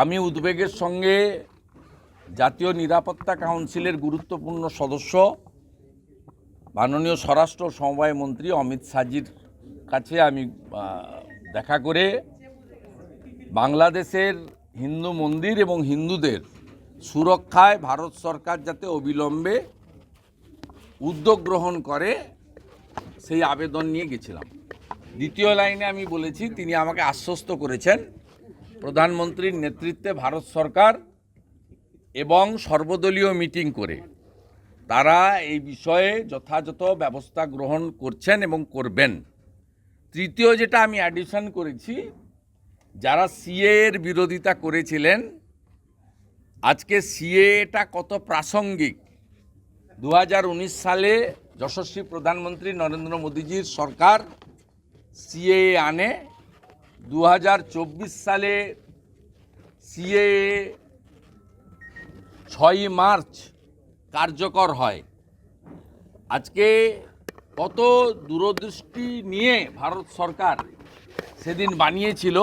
আমি উদ্বেগের সঙ্গে জাতীয় নিরাপত্তা কাউন্সিলের গুরুত্বপূর্ণ সদস্য, মাননীয় স্বরাষ্ট্র সমবায় মন্ত্রী অমিত শাহজির কাছে আমি দেখা করে বাংলাদেশের হিন্দু মন্দির এবং হিন্দুদের সুরক্ষায় ভারত সরকার যাতে অবিলম্বে উদ্যোগ গ্রহণ করে, সেই আবেদন নিয়ে গেছিলাম। দ্বিতীয় লাইনে আমি বলেছি, তিনি আমাকে আশ্বস্ত করেছেন প্রধানমন্ত্রীর নেতৃত্বে ভারত সরকার এবং সর্বদলীয় মিটিং করে। তারা এই বিষয়ে যথাযথ ব্যবস্থা গ্রহণ করছেন এবং করবেন। তৃতীয় যেটা আমি অ্যাডিশন করেছি, যারা সিএ এর বিরোধিতা করেছিলেন, আজকে সিএটা কত প্রাসঙ্গিক। দু হাজার উনিশ সালে যশস্বী প্রধানমন্ত্রী নরেন্দ্র মোদীজির সরকার সিএ আনে দু হাজার চব্বিশ সালে সিএ ছয়ই মার্চ কার্যকর হয়। আজকে কত দূরদৃষ্টি নিয়ে ভারত সরকার সেদিন বানিয়েছিল